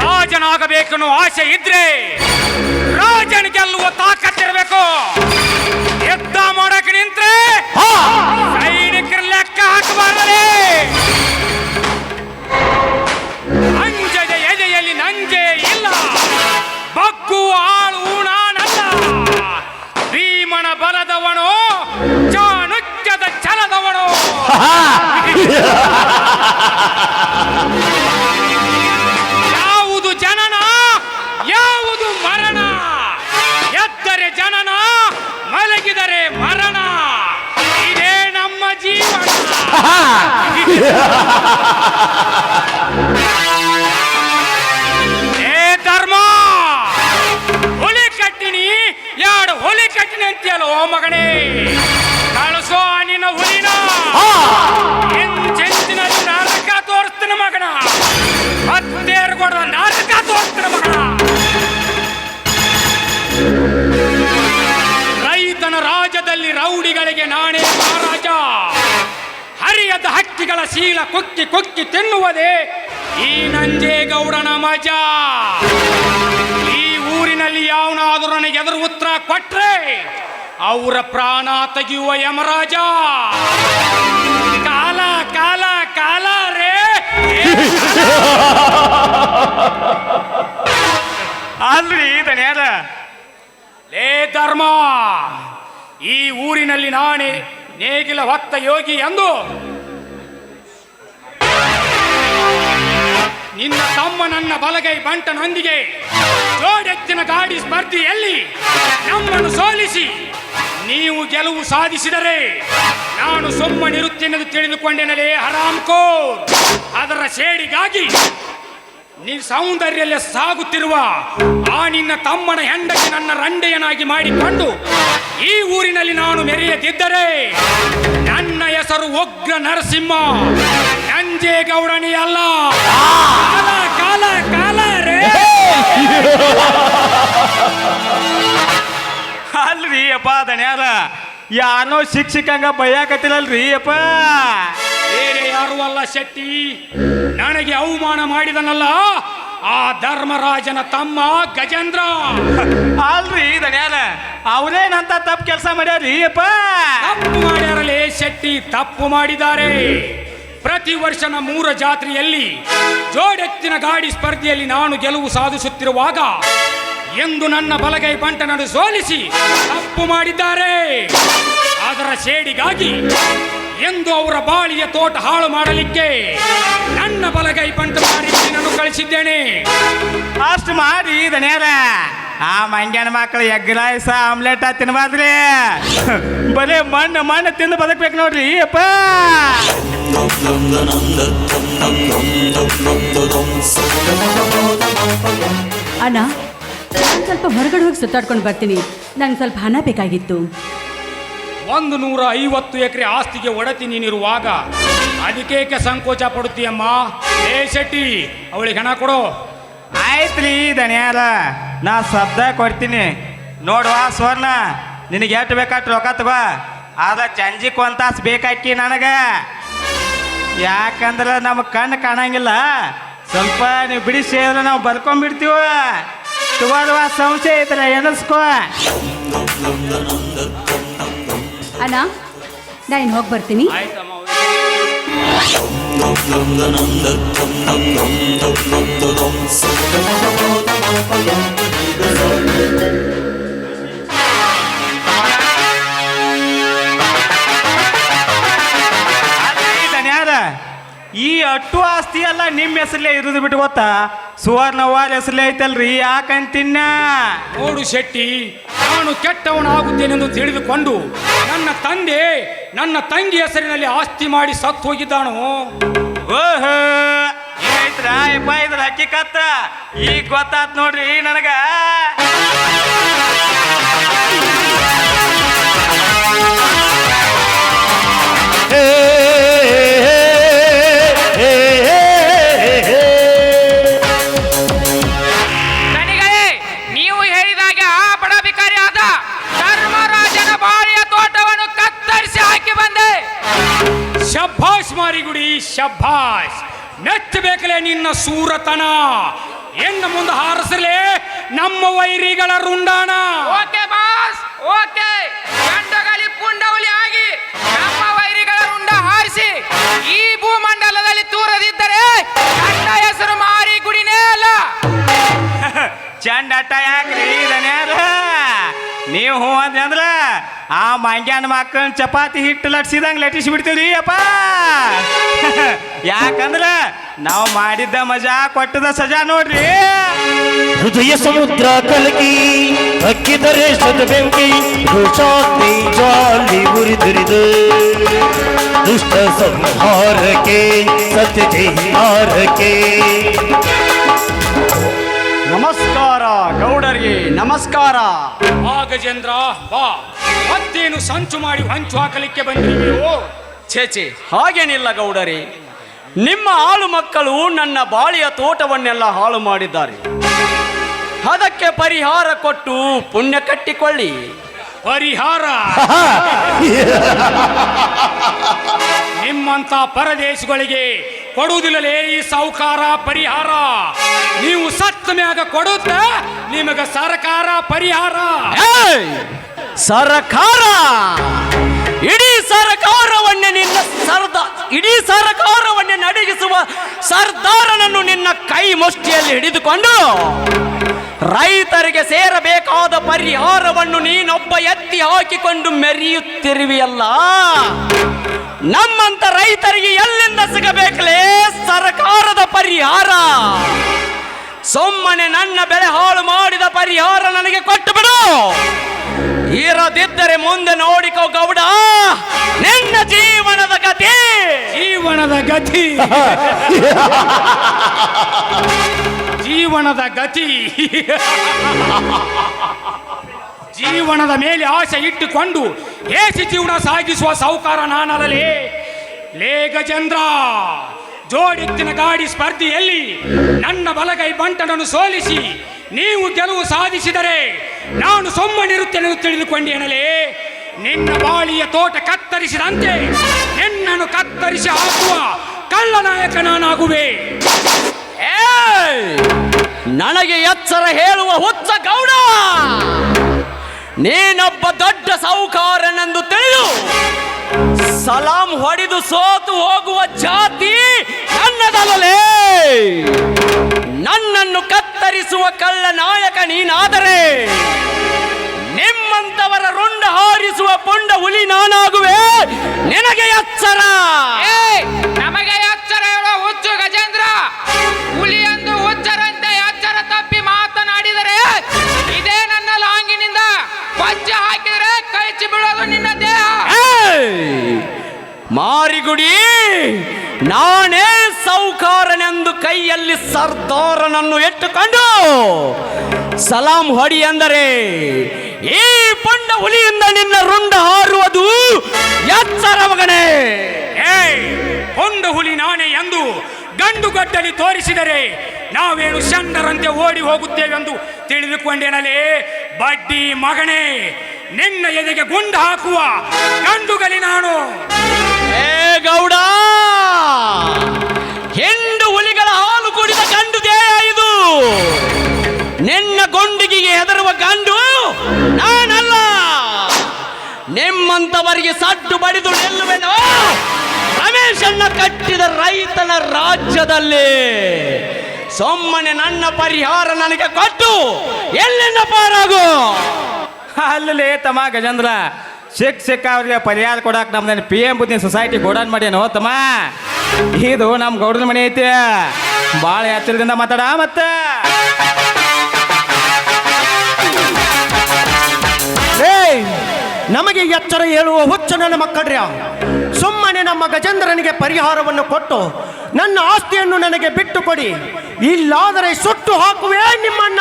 ರಾಜನಾಗಬೇಕನ್ನೋ ಆಸೆ ಇದ್ರೆ ರಾಜನ ಗೆಲ್ಲುವ ತಾಕತ್ತಿರಬೇಕು ಯುದ್ಧ ಮಾಡಕ್ ನಿಂತ್ರೆ ಸೈನಿಕರ ಲೆಕ್ಕ ಹಾಕಬಾರದೆ. ಅಂಜದ ಎದೆಯಲ್ಲಿ ನಂಜೆ ಇಲ್ಲ. ಬಗ್ಗು ಆಳು ನಾನಲ್ಲ. ಭೀಮನ ಬಲದವನು ಚಾಣುಕ್ಯದ ಛಲದವನು ಯಾವುದು ಜನನ ಯಾವುದು ಮರಣ? ಎದ್ದರೆ ಜನನ ಮಲಗಿದರೆ ಮರಣ. ಇದೇ ನಮ್ಮ ಜೀವನ. ಕಟ್ಟಿನಿ ಅಂತೀಯಲ್ಲ ಓ ಮಗನೇ. ಕಳಿಸೋ ನಿನ್ನ ಹುಲಿನ. ಎಂಚಿನಲ್ಲಿ ನಾಟಕ ತೋರಿಸ್ತೀನಿ ಮಗನ. ಹತ್ತೇರು ಕೊಡದ ನಾಟಕ ತೋರಿಸ್ತೀನಿ ಮಗನ. ರೈತನ ರಾಜದಲ್ಲಿ ರೌಡಿಗಳಿಗೆ ನಾನೇ ಮಹಾರಾಜ. ಹರಿಯದ ಹಕ್ಕಿಗಳ ಶೀಲ ಕೊಕ್ಕಿ ಕೊಕ್ಕಿ ತಿನ್ನುವುದೇ ಈ ನಂಜೇಗೌಡನ ಮಜಾ. ಈ ಊರಿನಲ್ಲಿ ಯಾವನಾದರೂ ನನಗೆ ಎದುರು ಕೊಟ್ರೆ ಅವರ ಪ್ರಾಣ ತೆಗೆಯುವ ಯಮರಾಜ. ಕಾಲ ಕಾಲ ಕಾಲ ರೇ. ಅಲ್ರಿ ದಣ್ಯಾರ ಲೇ ಧರ್ಮ, ಈ ಊರಿನಲ್ಲಿ ನಾನೇ ನೇಗಿಲ ಹೊತ್ತ ಯೋಗಿ ಎಂದು ನಿನ್ನ ತಮ್ಮ ನನ್ನ ಬಲಗೈ ಬಂಟನೊಂದಿಗೆ ಜೋಡೆತ್ತಿನ ಗಾಡಿ ಸ್ಪರ್ಧೆಯಲ್ಲಿ ನಮ್ಮನ್ನು ಸೋಲಿಸಿ. ನೀವು ಗೆಲುವು ಸಾಧಿಸಿದರೆ ನಾನು ಸುಮ್ಮನಿರುತ್ತೇನೆಂದು ತಿಳಿದುಕೊಂಡೆನಲೇ ಹರಾಮ್ಕೋರ್ ಅದರ ಸೇಡಿಗಾಗಿ ನೀ ಸೌಂದರ್ಯಲ್ಲಿ ಸಾಗುತ್ತಿರುವ ಆ ನಿನ್ನ ತಮ್ಮನ ಹೆಂಡತಿ ನನ್ನ ರಂಡೆಯನಾಗಿ ಮಾಡಿಕೊಂಡು ಈ ಊರಿನಲ್ಲಿ ನಾನು ಮೆರೆಯದಿದ್ದರೆ ನನ್ನ ಹೆಸರು ಉಗ್ರ ನರಸಿಂಹ. ನಂಜೇಗೌಡನಿ ಅಲ್ಲ. ಕಾಲ ಕಾಲ ಕಾಲ ರೇ. ಅಲ್ರಿ ಅಪ್ಪ ದಣ್ಯಾರ ಯಾನೋ ಶಿಕ್ಷಕಂಗ ಬಯ್ಯಾಕತ್ತಿಲ್ಲಲ್ರಿ ಅಪ್ಪ ಬೇರೆ ಯಾರು ಅಲ್ಲ ಶೆಟ್ಟಿ. ನನಗೆ ಅವಮಾನ ಮಾಡಿದನಲ್ಲ. ಆ ಧರ್ಮರಾಜನ ತಮ್ಮ ಗಜೇಂದ್ರ. ಅಲ್ರಿ ದಣ್ಯಾರ ಅವ್ರೇನಂತ ತಪ್ಪು ಕೆಲಸ ಮಾಡ್ಯಾರ್ರಿ ಅಪ್ಪ ತಪ್ಪು ಮಾಡ್ಯಾರಲೇ ಶೆಟ್ಟಿ, ತಪ್ಪು ಮಾಡಿದ್ದಾರೆ. ಪ್ರತಿ ವರ್ಷ ನಮ್ಮೂರ ಜಾತ್ರೆಯಲ್ಲಿ ಜೋಡೆತ್ತಿನ ಗಾಡಿ ಸ್ಪರ್ಧೆಯಲ್ಲಿ ನಾನು ಗೆಲುವು ಸಾಧಿಸುತ್ತಿರುವಾಗ ಎಂದು ನನ್ನ ಬಲಗೈ ಬಂಟನನ್ನು ಸೋಲಿಸಿ ತಪ್ಪು ಮಾಡಿದ್ದಾರೆ. ಅದರ ಸೇಡಿಗಾಗಿ ಎಂದು ಅವರ ಬಾಳಿಯ ತೋಟ ಹಾಳು ಮಾಡಲಿಕ್ಕೆ ನನ್ನ ಬಲಗೈ ಬಂಟ ಮಾಡಿ ನಾನು ಕಳಿಸಿದ್ದೇನೆ. ಅಷ್ಟು ಮಾಡಿ ದಣ್ಯಾರ ಆ ಮಂಗ್ಯಾನ ಮಕ್ಕಳು ಎಗ್ ರೈಸ, ಆಮ್ಲೆಟ್ ತಿನ್ಬಾದ್ರಿ. ಬರೀ ಮಣ್ಣು ಮಣ್ಣು ತಿಂದು ಬದುಕ್ಬೇಕು ನೋಡ್ರಿ, ಅಪ್ಪ. ಅಣ್ಣ ನಾನು ಸ್ವಲ್ಪ ಹೊರಗಡೆ ಹೋಗಿ ಸುತ್ತಾಡ್ಕೊಂಡು ಬರ್ತೀನಿ. ನಂಗೆ ಸ್ವಲ್ಪ ಹಣ ಬೇಕಾಗಿತ್ತು. ಒಂದು ನೂರ ಐವತ್ತು ಎಕರೆ ಆಸ್ತಿಗೆ ಒಡತಿ ನೀನಿರುವಾಗ ಅದಕ್ಕೇಕೆ ಸಂಕೋಚ ಪಡುತ್ತೀಯಮ್ಮ ಏ ಶೆಟ್ಟಿ ಅವಳಿಗೆ ಹಣ ಕೊಡು. ಆಯ್ತ್ರಿ ದಣಿಯಾರ ನಾ ಸದ್ದ ಕೊಡ್ತೀನಿ. ನೋಡುವ ಸ್ವರ್ಣ ನಿನಗೆ ಎಷ್ಟು ಬೇಕಾದ್ರೆ ರೊಕ್ಕ ತಗೋ. ಆದ್ರೆ ಚಂಜಿಕ್ ಒಂದು ತಾಸು ಬೇಕಾಕಿ ನನಗೆ. ಯಾಕಂದ್ರೆ ನಮ್ಮ ಕಣ್ಣು ಕಾಣಂಗಿಲ್ಲ. ಸ್ವಲ್ಪ ನೀವು ಬಿಡಿಸಿ ಹೇಳಿದ್ರೆ ನಾವು ಬರ್ಕೊಂಡ್ಬಿಡ್ತೀವ ತುಂಬ ಸಂಶಯ ಐತ್ರ ಎನಸ್ಕೋ ಅಣ್ಣ, ನಾ ಇನ್ನು ಹೋಗಿ ಬರ್ತೀನಿ. ಆಯ್ತಮ್ಮ ಈ ಅಟ್ಟು ಆಸ್ತಿ ಎಲ್ಲ ನಿಮ್ಮ ಹೆಸರಲ್ಲೇ ಇರೋದು ಬಿಟ್ಟು ಗೊತ್ತಾ? ಸುವರ್ಣವಾರ ಹೆಸರಲ್ಲೇ ಐತಲ್ರಿ ಯಾಕಂತಿನ್ನ ನೋಡು ಶೆಟ್ಟಿ ನಾನು ಕೆಟ್ಟವನಾಗುತ್ತೇನೆಂದು ತಿಳಿದುಕೊಂಡು ನನ್ನ ತಂದೆ ನನ್ನ ತಂಗಿ ಹೆಸರಿನಲ್ಲಿ ಆಸ್ತಿ ಮಾಡಿ ಸತ್ತು ಹೋಗಿದ್ದಾನು? ಓಹೋ ಯಪ್ಪ ಇದ್ರ ಹಕ್ಕಿಕತ್ತ ಈಗ ಗೊತ್ತಾತ್ ನೋಡ್ರಿ ನನಗ. ಶಬ್ಬಾಷ್ ಮಾರಿಗುಡಿ ಶಬ್ಬಾಷ್ ಮೆಚ್ಚಬೇಕಲೇ ನಿನ್ನ ಸೂರತನ. ಎನ್ನ ಮುಂದೆ ಹಾರಿಸಲೆ ನಮ್ಮ ವೈರಿಗಳ ರುಂಡಾಣ. Okay boss okay. ಗಂಡಗಲಿ ಪುಂಡವಲಿ ಆಗಿ ನಮ್ಮ ವೈರಿಗಳ ರುಂಡ ಹಾರಿಸಿ ಈ ಭೂಮಂಡಲದಲ್ಲಿ ತೂರದಿದ್ದರೆ ಗಂಡ ಹೆಸರು ಮಾರಿ ಗುಡಿನೇ ಅಲ್ಲ ಚಂಡಟ್ಟ ಯಾಕ್ರಿ? ದನ್ಯಾರ ನೀವು ಹ್ಞೂ ಅಂದ್ರ ಆ ಮಂಗ್ಯಾನ ಮಕ್ಕಳನ್ನ ಚಪಾತಿ ಹಿಟ್ಟು ಲಟ್ಸಿದಂಗೆ ಲಟ್ಟಿಸಿ ಬಿಡ್ತೀವ್ರಿ ಅಪ್ಪ ಯಾಕಂದ್ರ ನಾವು ಮಾಡಿದ್ದ ಮಜಾ, ಕೊಟ್ಟದ ಸಜಾ ನೋಡ್ರಿ. ಹೃದಯ ಸಮುದ್ರ ಕಲಕಿ ಹಕ್ಕಿದರೆ ಸದ ಬೆಂಕಿ ರೋಷಾಗ್ನಿ ಜಾಲಿ ಉರಿದುರಿದು. ದುಷ್ಟ ಸಂಹಾರಕ್ಕೆ ಸತ್ಯ ನಮಸ್ಕಾರ ಗೌಡರಿಗೆ ನಮಸ್ಕಾರ. ಬಾ ಗಜೇಂದ್ರ ಬಾ. ಮತ್ತೇನು ಸಂಚು ಮಾಡಿ ಹಂಚು ಹಾಕಲಿಕ್ಕೆ ಬಂದಿದ್ದೀಯೋ? ಚೇಚೆ ಹಾಗೇನಿಲ್ಲ ಗೌಡರಿ. ನಿಮ್ಮ ಆಳು ಮಕ್ಕಳು ನನ್ನ ಬಾಳಿಯ ತೋಟವನ್ನೆಲ್ಲ ಹಾಳು ಮಾಡಿದ್ದಾರೆ. ಅದಕ್ಕೆ ಪರಿಹಾರ ಕೊಟ್ಟು ಪುಣ್ಯ ಕಟ್ಟಿಕೊಳ್ಳಿ. ಪರಿಹಾರ? ನಿಮ್ಮಂತ ಪರದೇಶಗಳಿಗೆ ಕೊಡುವುದಿಲ್ಲಲೇ ಈ ಸಾಹುಕಾರ ಪರಿಹಾರ. ನೀವು ಸತ್ತ ಮ್ಯಾಗ ಕೊಡುತ್ತ, ನಿಮಗೆ ಸರ್ಕಾರ ಪರಿಹಾರ! ಸರಕಾರ! ಇಡೀ ಸರಕಾರವನ್ನೇ ನಿನ್ನ ಸರ್ದ, ಇಡೀ ಸರಕಾರವನ್ನೇ ನಡಗಿಸುವ ಸರ್ದಾರನನ್ನು ನಿನ್ನ ಕೈ ಮುಷ್ಟಿಯಲ್ಲಿ ಹಿಡಿದುಕೊಂಡು ರೈತರಿಗೆ ಸೇರಬೇಕಾದ ಪರಿಹಾರವನ್ನು ನೀನೊಬ್ಬ ಎತ್ತಿ ಹಾಕಿಕೊಂಡು ಮೆರೆಯುತ್ತಿರುವಿಯಲ್ಲ. ನನ್ನ ಬೆಳೆ ಹಾಳು ಮಾಡಿದ ಪರಿಹಾರ ನನಗೆ ಕೊಟ್ಟು ಬಿಡು ಇರದಿದ್ದರೆ ಮುಂದೆ ನೋಡಿಕೋ ಗೌಡ. ನಿನ್ನ ಜೀವನದ ಗತಿ. ಜೀವನದ ಗತಿ. ಜೀವನದ ಗತಿ. ಜೀವನದ ಮೇಲೆ ಆಸೆ ಇಟ್ಟುಕೊಂಡು ಏಸಿ ಜೀವನ ಸಾಗಿಸುವ ಸಾಹುಕಾರ ನಾನಲ್ಲಲೇ ಲೇ ಗಜೇಂದ್ರ ಜೋಡಿತ್ತಿನ ಗಾಡಿ ಸ್ಪರ್ಧೆಯಲ್ಲಿ ನನ್ನ ಬಲಗೈ ಬಂಟನನ್ನು ಸೋಲಿಸಿ ನೀವು ಗೆಲುವು ಸಾಧಿಸಿದರೆ ನಾನು ಸೊಮ್ಮನಿರುತ್ತೇನೆ ಎಂದು ತಿಳಿದುಕೊಂಡೇನಲೇ ನಿನ್ನ ಬಾಳಿಯ ತೋಟ ಕತ್ತರಿಸಿದಂತೆ ನಿನ್ನನ್ನು ಕತ್ತರಿಸಿ ಹಾಕುವ ಕಳ್ಳನಾಯಕ ನಾನಾಗುವೆ. ನನಗೆ ಎಚ್ಚರ ಹೇಳುವ ಹುಚ್ಚ ಗೌಡ! ನೀನೊಬ್ಬ ದೊಡ್ಡ ಸಾಹುಕಾರನೆಂದು ತಿಳಿದು ಸಲಾಂ ಹೊಡೆದು ಸೋತು ಹೋಗುವ ಜಾತಿ ನನ್ನದಲ್ಲಲೇ ನನ್ನನ್ನು ಕತ್ತರಿಸುವ ಕಳ್ಳ ನಾಯಕ ನೀನಾದರೆ, ನಿಮ್ಮಂತವರ ರುಂಡ ಹಾರಿಸುವ ಪುಂಡ ಹುಲಿ ನಾನಾಗುವೆ, ನಿನಗೆ ಅಚ್ಚರ! ನಮಗೆ ಮಾರಿಗುಡಿ, ನಾನೇ ಸೌಕಾರನೆಂದು ಕೈಯಲ್ಲಿ ಸರ್ದಾರನನ್ನು ಇಟ್ಟುಕೊಂಡು ಸಲಾಂ ಹೊಡಿ ಎಂದರೆ ಈ ಪಂಡ ಹುಲಿಯಿಂದ ನಿನ್ನ ರುಂಡ ಹಾರುವುದು ಎಚ್ಚರ ಮಗನೇ. ಏ ಪೊಂಡ ಹುಲಿ ನಾನೇ ಎಂದು ಗಂಡು ಗಡ್ಡಲಿ ತೋರಿಸಿದರೆ ನಾವೇನು ಶಂಡರಂತೆ ಓಡಿ ಹೋಗುತ್ತೇವೆಂದು ತಿಳಿದುಕೊಂಡೇನಲೇ? ಬಡ್ಡಿ ಮಗನೇ, ನಿನ್ನ ಎದೆಗೆ ಗುಂಡು ಹಾಕುವ ಗಂಡುಗಲಿ ನಾನು. ಏ, ಗೌಡ! ಹೆಂಡು ಹುಲಿಗಳ ಹಾಲು ಕುಡಿದ ಗಂಡು ದೇಹ ಇದು. ನಿನ್ನ ಗೊಂಡಿಗೆಗೆ ಹೆದರುವ ಗಂಡು ನಾನಲ್ಲ. ನಿಮ್ಮಂತವರಿಗೆ ಸಡ್ಡು ಬಡಿದು ನಿಲ್ಲುವೆನೋ. ರಮೇಶನ್ನ ಕಟ್ಟಿದ ರೈತನ ರಾಜ್ಯದಲ್ಲಿ ಸುಮ್ಮನೆ ನನ್ನ ಪರಿಹಾರ ನನಗೆ ಕೊಟ್ಟು ಎಲ್ಲಿಂದ ಪಾರಾಗು? ಅಲ್ಲಲೇ ತಮ್ಮ ಗಜೇಂದ್ರ ಸಿಕ್ ಸಿಕ್ಕ ಅವ್ರಿಗೆ ಪರಿಹಾರ ಕೊಡಕ್ಕೆ ನಮ್ದೇನು ಪಿ ಎಂ ಬುದ್ಧಿ ಸೊಸೈಟಿ ಗೋಡನ್ ಮಾಡಿ ತಮ್ಮ? ಇದು ನಮ್ಮ ಗೌಡನ ಮನೆ ಐತಿ. ಭಾಳ ಎಚ್ಚರದಿಂದ ಮಾತಾಡ ಮತ್ತೆ. ನಮಗೆ ಎಚ್ಚರ ಹೇಳುವ ಹುಚ್ಚು ನನ್ನ ಮಕ್ಕಳ್ರಿ. ಸುಮ್ಮನೆ ನಮ್ಮ ಗಜೇಂದ್ರನಿಗೆ ಪರಿಹಾರವನ್ನು ಕೊಟ್ಟು ನನ್ನ ಆಸ್ತಿಯನ್ನು ನನಗೆ ಬಿಟ್ಟು ಕೊಡಿ ಇಲ್ಲಾದರೆ ಸುಟ್ಟು ಹಾಕುವೆ ನಿಮ್ಮನ್ನ.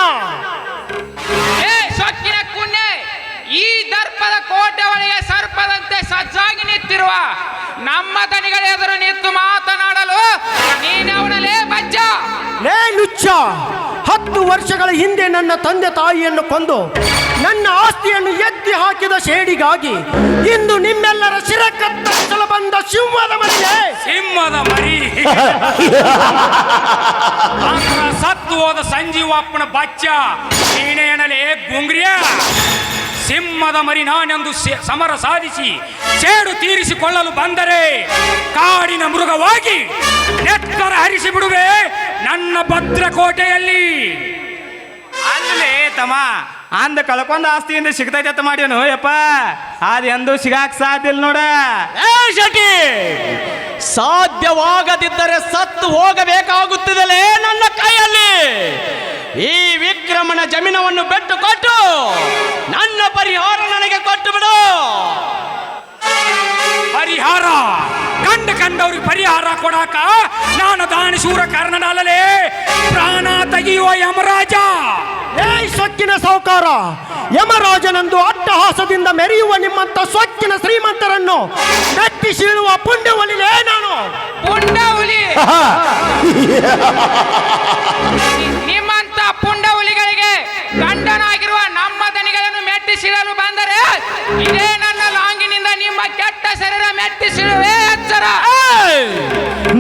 ಈ ದರ್ಪದ ಕೋಟೆ ಒಳಗೆ ಸರ್ಪದಂತೆ ಸಜ್ಜಾಗಿ ನಿಂತಿರುವ ನಮ್ಮ ದನಿಗಳ ಎದುರು ನಿಂತು ಮಾತನಾಡಲು ನೀನವನಲೇ ಬಜ್ಜ. ಲೇ ಲುಚ್ಚ ಹತ್ತು ವರ್ಷಗಳ ಹಿಂದೆ ನನ್ನ ತಂದೆ ತಾಯಿಯನ್ನು ಕೊಂದು ನನ್ನ ಆಸ್ತಿಯನ್ನು ಎತ್ತಿ ಹಾಕಿದ ಶೇಡಿಗಾಗಿ ಇಂದು ನಿಮ್ಮೆಲ್ಲರ ಶಿರ ಕತ್ತಲು ಬಂದ ಸಿಂಹದ ಮರಿಗೆ ಸಿಂಹದ ಮರಿ. ಅಂದ್ರ ಸತ್ತು ಹೋದ ಸಂಜೀವಪ್ಪನ ಬಚ್ಚ. ನೀನೇನಲೇ ಗುಂಗ್ರಿಯ. ಸಿಂಹದ ಮರಿ ನಾನೆಂದು ಸಮರ ಸಾಧಿಸಿ ಸೇಡು ತೀರಿಸಿಕೊಳ್ಳಲು ಬಂದರೆ ಕಾಡಿನ ಮೃಗವಾಗಿ ನೆತ್ತರ ಹರಿಸಿ ಬಿಡುವೆ ನನ್ನ ಭದ್ರಕೋಟೆಯಲ್ಲಿ. ಅಲ್ಲೇ ತಮ್ಮ ಅಂದ ಕಳ್ಕೊಂಡ ಆಸ್ತಿಯಿಂದ ಸಿಗ್ತೈತೆ ಅಂತ ಮಾಡ್ಯಾನು ಯಪ್ಪ ಅದು ಎಂದೂ ಸಿಗಾಕ್ ಸಾಧ್ಯ ಇಲ್ಲ ನೋಡ. ಏ ಶೆಟ್ಟಿ ಸಾಧ್ಯವಾಗದಿದ್ದರೆ ಸತ್ತು ಹೋಗಬೇಕಾಗುತ್ತದಲ್ಲೇ ನನ್ನ ಕೈಯಲ್ಲಿ. ಈ ವಿಕ್ರಮನ ಜಮೀನವನ್ನು ಬೆಟ್ಟು ಕೊಟ್ಟು ನನ್ನ ಪರಿಹಾರ ನನಗೆ ಕೊಟ್ಟು ಬಿಡು. ಪರಿಹಾರ? ಕಂಡ ಕಂಡವ್ರಿಗೆ ಪರಿಹಾರ ಕೊಡಾಕ ನಾನು ದಾನಿಸೂರ ಕರ್ಣನಲ್ಲಲೇ ಪ್ರಾಣ ತೆಗೆಯುವ ಯಮರಾಜ. ಏಯ್ ಸೊಕ್ಕಿನ ಸಾಹುಕಾರ ಯಮರಾಜನಂದು ಅಟ್ಟಹಾಸದಿಂದ ಮೆರೆಯುವ ನಿಮ್ಮಂತ ಸೊಕ್ಕಿನ ಶ್ರೀಮಂತರನ್ನು ಕಟ್ಟಿಸಿರುವ ಸೀಳುವ ಪುಣ್ಯ ಒಲಿಲೇ ನಾನು. ಪುಂಡ ಹುಲಿ ನಿಮ್ಮಂತ ಪುಂಡ ಹುಲಿಗಳಿಗೆ ಗಂಡನಾಗಿರುವ ನಮ್ಮ ದನಿಗಳನ್ನು ಮೆಟ್ಟಿಸಿಡಲು ಬಂದರೆ ಇದೇ ನನ್ನ ಲಾಂಗಿನಿಂದ ನಿಮ್ಮ ಕೆಟ್ಟ ಶರೀರ ಮೆಟ್ಟಿಸಿಡುವೆ ಎಚ್ಚರ!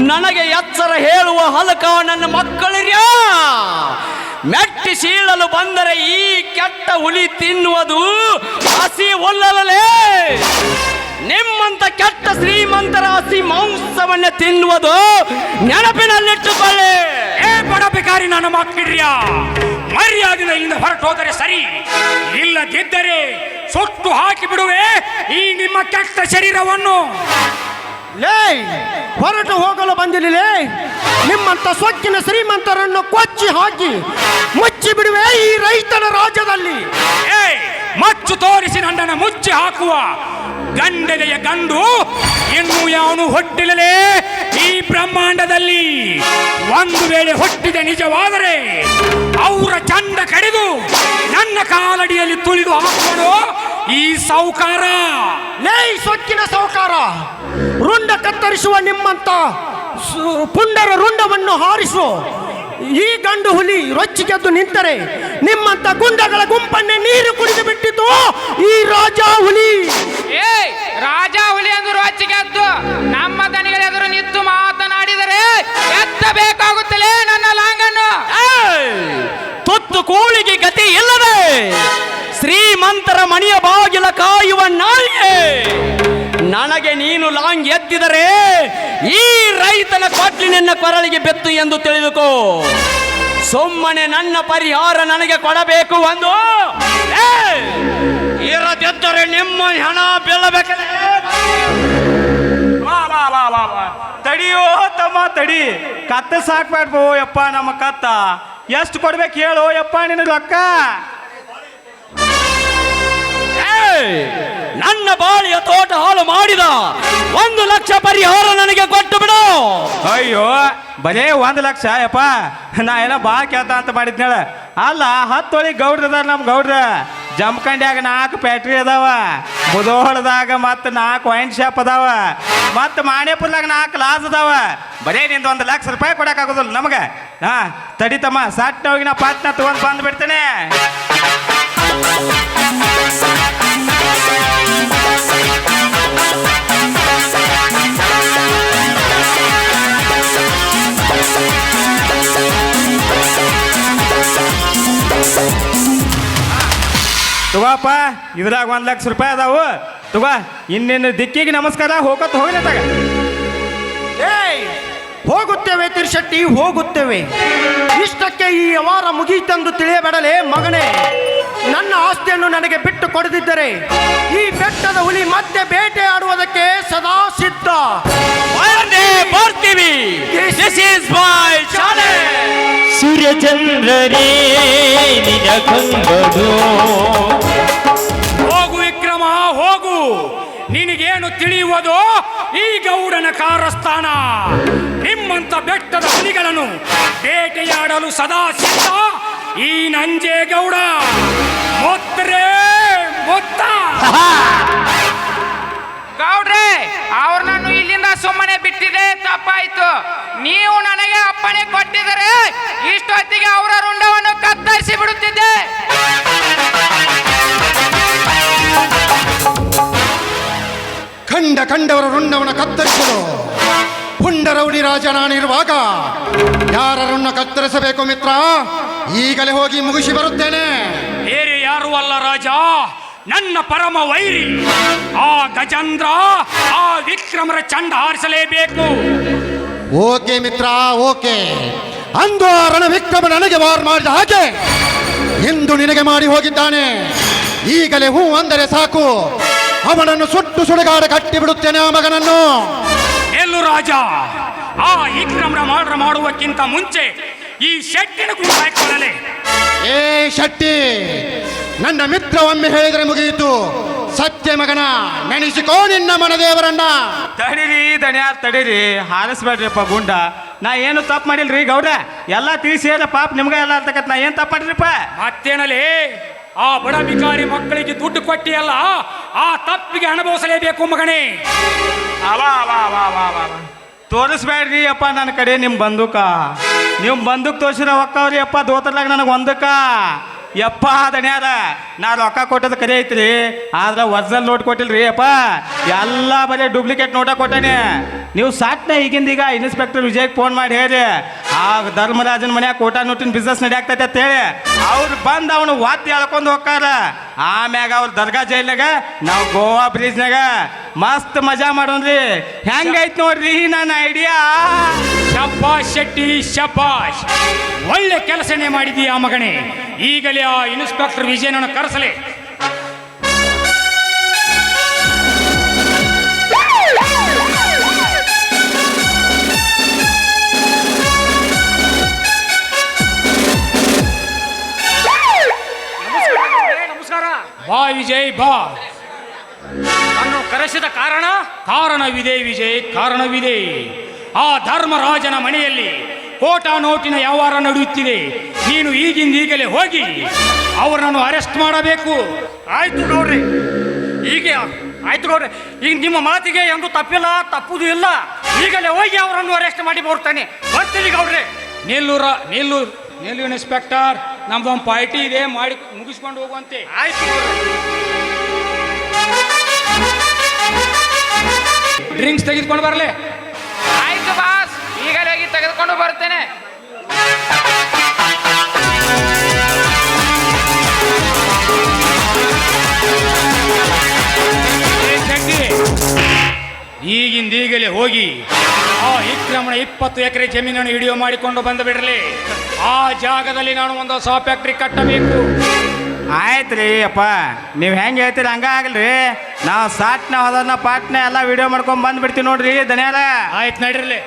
ನನಗೆ ಎಚ್ಚರ ಹೇಳುವ ಹಲಕ ನನ್ನ ಮಕ್ಕಳಿರ್ಯಾ. ಮೆಟ್ಟಿ ಸೀಳಲು ಬಂದರೆ ಈ ಕೆಟ್ಟ ಹುಲಿ ತಿನ್ನುವುದು ಹಸಿ ಒಲ್ಲಲೇ ನಿಮ್ಮಂತ ಕೆಟ್ಟ ಶ್ರೀಮಂತರ ಹಸಿ ಮಾಂಸವನ್ನೇ ತಿನ್ನುವುದು ನೆನಪಿನಲ್ಲಿಟ್ಟುಕೊಳ್ಳಿ. ಏ ಬಡಬೇಕಾರಿ ನನ್ನ ಮಕ್ಕಳ್ರಿಯ? ಮರ್ಯಾದಿನ ಇಲ್ಲಿಂದ ಹೊರಟು ಹೋದರೆ ಸರಿ. ಇಲ್ಲದಿದ್ದರೆ ಸುಟ್ಟು ಹಾಕಿ ಬಿಡುವೆ ಈ ನಿಮ್ಮ ಕೆಟ್ಟ ಶರೀರವನ್ನು. ಲೇ ಹೊರಟು ಹೋಗಲು ಬಂದಿರಲೇ ನಿಮ್ಮಂತ ಸೊಕ್ಕಿನ ಶ್ರೀಮಂತರನ್ನು ಕೊಚ್ಚಿ ಹಾಕಿ ಮುಚ್ಚಿ ಬಿಡುವೆ ಈ ರೈತನ ರಾಜ್ಯದಲ್ಲಿ. ಏ ಮಚ್ಚು ತೋರಿಸಿ ನನ್ನನ್ನು ಮುಚ್ಚಿ ಹಾಕುವ. ಗಂಡನೆಯ ಗಂಡು ಇನ್ನು ಯಾವನು ಹೊಟ್ಟಿಲ್ಲಲೇ? ಈ ಬ್ರಹ್ಮಾಂಡದಲ್ಲಿ ಒಂದು ವೇಳೆ ಹೊಟ್ಟಿದೆ ನಿಜವಾದರೆ ಅವರ ಚಂದ ಕಡಿದು ನನ್ನ ಕಾಲಡಿಯಲ್ಲಿ ತುಳಿದು ಹಾಕುವನು ಈ ಸೌಕಾರ ಲೇ ಸೊಕ್ಕಿನ ಸೌಕಾರ ರುಂಡ ಕತ್ತರಿಸುವ ನಿಮ್ಮಂತ ಪುಂಡರ ರುಂಡವನ್ನು ಹಾರಿಸು. ಈ ಗಂಡು ಹುಲಿ ರೊಚ್ಚಿಗೆದ್ದು ನಿಂತರೆ ನಿಮ್ಮಂತ ಗುಂಡಗಳ ಗುಂಪನ್ನೇ ನೀರು ಕುಡಿದು ಬಿಟ್ಟಿತು ಈ ರಾಜ ಹುಲಿ ಏ ರಾಜ ಹುಲಿ ಎಂದು ರೊಚ್ಚಿಗೆದ್ದು ನಮ್ಮ ದನಿಗಳ ಎದುರು ನಿಂತು ಮಾತನಾಡಿದರೆ ಎತ್ತಬೇಕಾಗುತ್ತಲೇ ನನ್ನ ಲಾಂಗನ್ನು! ತುತ್ತು ಕೂಳಿಗೆ ಗತಿ ಇಲ್ಲದೆ ಶ್ರೀಮಂತರ ಮಣಿಯ ಬಾಗಿಲ ಕಾಯುವ ನಾಯಿಗೆ ನನಗೆ ನೀನು ಲಾಂಗ್ ಎತ್ತಿದರೆ ಈ ರೈತನ ಕೊಟ್ಲಿನ ಕೊರಳಿಗೆ ಬೆತ್ತು ಎಂದು ತಿಳಿದುಕೋ. ಸುಮ್ಮನೆ ನನ್ನ ಪರಿಹಾರ ನನಗೆ ಕೊಡಬೇಕು ಒಂದು! ಇರದಿದ್ದರೆ ನಿಮ್ಮ ಹಣ ಬೆಲ್ಲಬೇಕು ತಡಿಯೋ ತಮ್ಮ ತಡಿ. ಕತ್ತ ಸಾಕ್ಬೇಡ್ಬೋ ಯಪ್ಪ ನಮ್ಮ ಕತ್ತ. ಎಷ್ಟು ಕೊಡ್ಬೇಕು ಹೇಳು ಯಪ್ಪ ನಿನಗೆ ರೊಕ್ಕ? ಏಯ್! ನನ್ನ ಬಾಳಿಯ ತೋಟ ಹಾಳು ಮಾಡಿದ. ಒಂದು ಲಕ್ಷ ಪರಿಹಾರ ನನಗೆ ಕೊಟ್ಟು ಬಿಡು. ಅಯ್ಯೋ ಬರೇ ಒಂದು ಲಕ್ಷ, ಯಪ್ಪ. ನಾ ಏನೋ ಭಾಳ ಕೇಳ್ತ ಅಂತ ಮಾಡಿದ್ನೇಳ ಅಲ್ಲ ಹತ್ತೊಳಿ ಗೌಡ್ರ ನಮ್ ಗೌಡ್ರ. ಜಮಖಂಡ್ಯಾಗ ನಾಲ್ಕು ಫ್ಯಾಕ್ಟ್ರಿ ಅದಾವ. ಮುದೋಳದಾಗ ಮತ್ತು ನಾಲ್ಕು ವೈನ್ ಶಾಪ್ ಅದಾವ. ಮತ್ತು ಮಾಣೇಪುರದಾಗ ನಾಲ್ಕು ಲಾಸ್ ಅದಾವ. ಬರೇ ನಿಂದು ಒಂದು ಲಕ್ಷ ರೂಪಾಯಿ ಕೊಡೋಕ್ಕಾಗೋದಿಲ್ಲ ನಮಗೆ. ಹಾಂ ತಡಿತಮ್ಮ ಸಟ್ಟ ಹೋಗಿ ನಾ ಪಾತ್ನ ತಗೊಂಡು ಬಂದು ಬಿಡ್ತೇನೆ. ತಗೋಪ್ಪ ಇದ್ರಾಗ ಒಂದು ಲಕ್ಷ ರೂಪಾಯಿ ಅದಾವು. ತಗೋ, ಇನ್ನೇನು ದಿಕ್ಕಿಗೆ ನಮಸ್ಕಾರ, ಹೋಗತ್ ಹೋಗ್ಲಿ ತಗ. ಏಯ್, ಹೋಗುತ್ತೇವೆ ತಿರ್ಶೆಟ್ಟಿ, ಹೋಗುತ್ತೇವೆ. ಇಷ್ಟಕ್ಕೆ ಈ ವ್ಯವಹಾರ ಮುಗೀತೆಂದು ತಿಳಿಯಬೇಡಲೇ ಮಗನೇ. ನನ್ನ ಆಸ್ತಿಯನ್ನು ನನಗೆ ಬಿಟ್ಟು ಕೊಡದಿದ್ದರೆ ಈ ಬೆಟ್ಟದ ಹುಲಿ ಮತ್ತೆ ಬೇಟೆ ಆಡುವುದಕ್ಕೆ ಸದಾ ಸಿದ್ಧ. ಬರ್ತೀವಿ ಸೂರ್ಯಚಂದ್ರರೇ ಹೋಗು ವಿಕ್ರಮ ಹೋಗು. ನಿನಗೇನು ತಿಳಿಯುವುದು ಈ ಗೌಡನ ಕಾರಸ್ಥಾನ. ನಿಮ್ಮಂತ ಬೆಟ್ಟದ ಹುಲಿಗಳನ್ನು ಬೇಟೆಯಾಡಲು ಸದಾ ಸಿದ್ಧ. ಈ ನಂಜೇಗೌಡ ಮೊತ್ತರೇ ಮೊತ್ತ. ಗೌಡ್ರೆ ಅವ್ರನ್ನೂ ಇಲ್ಲಿಂದ ಸುಮ್ಮನೆ ಬಿಟ್ಟಿದೆ ತಪ್ಪಾಯ್ತು. ನೀವು ನನಗೆ ಅಪ್ಪಣೆ ಕೊಟ್ಟಿದರೆ ಇಷ್ಟೊತ್ತಿಗೆ ಅವರ ರುಂಡವನ್ನು ಕತ್ತರಿಸಿ ಬಿಡುತ್ತಿದ್ದೆ. ಕಂಡ ಕಂಡವರ ರುಂಡವನ್ನು ಕತ್ತರಿಸಲು ಪುಂಡರೌಡಿ ರಾಜ ನಾನಿರುವಾಗ ಯಾರ ರುಣ್ಣ ಕತ್ತರಿಸಬೇಕು ಮಿತ್ರ? ಈಗಲೇ ಹೋಗಿ ಮುಗಿಸಿ ಬರುತ್ತೇನೆ. ಬೇರೆ ಯಾರು ಅಲ್ಲ ರಾಜ ನನ್ನ ಪರಮ ವೈರಿ. ಆ ಗಜೇಂದ್ರ ಆ ವಿಕ್ರಮರ ಚಂಡ ಹಾರಿಸಲೇಬೇಕು. ಓಕೆ ಮಿತ್ರ ಓಕೆ. ಅಂದು ಆ ರಣವಿಕ್ರಮ ನನಗೆ ವಾರ್ ಮಾಡಿದ ಹಾಗೆ ಎಂದು ನಿನಗೆ ಮಾಡಿ ಹೋಗಿದ್ದಾನೆ. ಈಗಲೇ ಹೂ ಅಂದರೆ ಸಾಕು. ಅವನನ್ನು ಸುಟ್ಟು ಸುಡುಗಾಡ ಕಟ್ಟಿ ಬಿಡುತ್ತೇನೆ ಆ ಮಗನನ್ನು. ಎಲ್ಲು ರಾಜ ಆ ವಿಕ್ರಮರ ಮಾಡ್ರ ಮಾಡುವಕ್ಕಿಂತ ಮುಂಚೆ ಈ ಶೆಟ್ಟಿನ ಕೂಡ ಹಾಕೊಳ್ಳಲೆ ಏ ಶೆಟ್ಟಿ ನನ್ನ ಮಿತ್ರ ಒಮ್ಮೆ ಹೇಳಿದರೆ ಮುಗಿಯಿತು. ಸತ್ಯ ಮಗನ ನೆನೆಸಿಕೋ ನಿನ್ನ ಮನದೇವರನ್ನ. ತಡೀರಿ ದಣ್ಯಾರ್ ತಡೀರಿ. ಹಾರಿಸ್ಬೇಡ್ರಿಪ್ಪ ಗುಂಡ. ನಾ ಏನು ತಪ್ಪು ಮಾಡಿಲ್ರಿ ಗೌಡ ಎಲ್ಲ ತಿಳಿಸಿ ಪಾಪ ನಿಮ್ಗೆ ಎಲ್ಲ ಅರ್ಥಕತ್. ನಾ ಏನು ತಪ್ಪು ಮಾಡ್ರಿಪ್ಪ ಮತ್ತೇನಲ್ಲಿ ಆ ಬಡ ಬಿಕಾರಿ ಮಕ್ಕಳಿಗೆ ದುಡ್ಡು ಕೊಟ್ಟಿಯಲ್ಲ ಆ ತಪ್ಪಿಗೆ ಅನುಭವಿಸಲೇಬೇಕು ಮಗನೇ. ಅವಾ ಅವಾ ಅವಾ ಅವಾ ಅವಾ ಅವ. ತೋರಿಸ್ಬೇಡ್ರಿ ಅಪ್ಪ ನನ್ನ ಕಡೆ ನಿಮ್ಮ ಬಂದೂಕ ನಿಮ್ಮ ಬಂದೂಕ್ ತೋರಿಸಿರ ಒಕ್ಕವ್ರಿ ಅಪ್ಪ, ದೋತರ್ಲಾಗ ನನಗೆ ಒಂದಕ್ಕ ಯಪ್ಪ ದಣ್ಯಾರ ನಾ ರೊಕ್ಕ ಕೊಟ್ಟದ ಕರೆ ಐತ್ರಿ. ಆದ್ರೆ ಒರ್ಜಿನಲ್ ನೋಟ್ ಕೊಟ್ಟಿಲ್ರಿ ಅಪ್ಪ. ಎಲ್ಲ ಬರೀ ಡೂಪ್ಲಿಕೇಟ್ ನೋಟ ಕೊಟ್ಟೇನೆ. ನೀವು ಸಾಟ್ನ ಈಗಿಂದ ಈಗ ಇನ್ಸ್ಪೆಕ್ಟರ್ ವಿಜಯ್ಗೆ ಫೋನ್ ಮಾಡಿ ಹೇಳಿ ಆ ಧರ್ಮರಾಜನ ಮನ್ಯಾಗ ಕೋಟಾ ನೋಟಿನ ಬಿಸ್ನೆಸ್ ಅಂತ ಹೇಳಿ ಅವ್ರು ಬಂದು ಅವನು ವಾದ್ಯ ಎಳ್ಕೊಂಡು ಹೋಗ್ತಾರ. ಆಮ್ಯಾಗ ಅವ್ರ ದರ್ಗಾ ಜೈಲಾಗ ನಾವು ಗೋವಾ ಬ್ರಿಡ್ಜ್ನಾಗ ಮಸ್ತ್ ಮಜಾ ಮಾಡೋನ್ರಿ ಹೆಂಗೈತ್ ನೋಡ್ರಿ ನನ್ನ ಐಡಿಯಾ ಶಬಾಷ್ ಶೆಟ್ಟಿ, ಶಬಾಷ್. ಒಳ್ಳೆ ಕೆಲಸನೇ ಮಾಡಿದೀಯ ಮಗನೇ. ಈಗಲೇ ಆ ಇನ್ಸ್ಪೆಕ್ಟರ್ ವಿಜಯನನ್ನು ಕರೆಸಲೇ. ಬಾ ವಿಜಯ್ ಬಾ. ನಾನು ಕರೆಸಿದ ಕಾರಣ? ಕಾರಣವಿದೆ ವಿಜಯ್ ಕಾರಣವಿದೆ. ಆ ಧರ್ಮರಾಜನ ಮನೆಯಲ್ಲಿ ಕೋಟಾ ನೋಟಿನ ವ್ಯವಹಾರ ನಡೆಯುತ್ತಿದೆ. ನೀನು ಈಗಿಂದ ಈಗಲೇ ಹೋಗಿ ಅವರನ್ನು ಅರೆಸ್ಟ್ ಮಾಡಬೇಕು. ಆಯ್ತು ನೋಡ್ರಿ. ಹೀಗೆ ಆಯ್ತು ನೋಡ್ರಿ. ಈಗ ನಿಮ್ಮ ಮಾತಿಗೆ ಎಂದು ತಪ್ಪಿಲ್ಲ ತಪ್ಪುದು ಇಲ್ಲ. ಈಗಲೇ ಹೋಗಿ ಅವರನ್ನು ಅರೆಸ್ಟ್ ಮಾಡಿ ಬರ್ತಾನೆ ಬರ್ತೀನಿ ಗೌಡ್ರಿ. ನೆಲ್ಲೂರ ನಿಲ್ಲು ನಿಲ್ಲು ಇನ್ಸ್ಪೆಕ್ಟರ್ ನಮ್ದೊಂದು ಪಾರ್ಟಿ ಇದೆ ಮಾಡಿ ಮುಗಿಸ್ಕೊಂಡು ಹೋಗುವಂತೆ. ಆಯ್ತು. ಡ್ರಿಂಕ್ಸ್ ತೆಗೆದುಕೊಂಡು ಬರಲಿ. ಆಯ್ತು ಬಾಸ್ ಈಗಲೇ ಹೋಗಿ ತೆಗೆದುಕೊಂಡು ಬರ್ತೇನೆ. ಈಗಿಂದ ಈಗಲೇ ಹೋಗಿ ಆ ವಿಕ್ರಮಣ ಇಪ್ಪತ್ತು ಎಕರೆ ಜಮೀನನ್ನು ಹಿಡಿಯೋ ಮಾಡಿಕೊಂಡು ಬಂದು ಬಿಡಲಿ ಆ ಜಾಗದಲ್ಲಿ ನಾನು ಒಂದು ಹೊಸ ಫ್ಯಾಕ್ಟ್ರಿ ಕಟ್ಟಬೇಕು. ಆಯ್ತು ರೀ ಅಪ್ಪ ನೀವು ಹೆಂಗೆ ಹೇಳ್ತೀರಿ ಹಂಗ ಆಗಲ್ರಿ ನಾವು ಸಾಟ್ನ ಹೋದನ್ನ ಪಾಟ್ನ ಎಲ್ಲ ವಿಡಿಯೋ ಮಾಡ್ಕೊಂಡ್ ಬಂದ್ಬಿಡ್ತೀವಿ ನೋಡ್ರಿ ದನಿಯಾರ ಆಯ್ತು ನಡೀರ್ಲಿ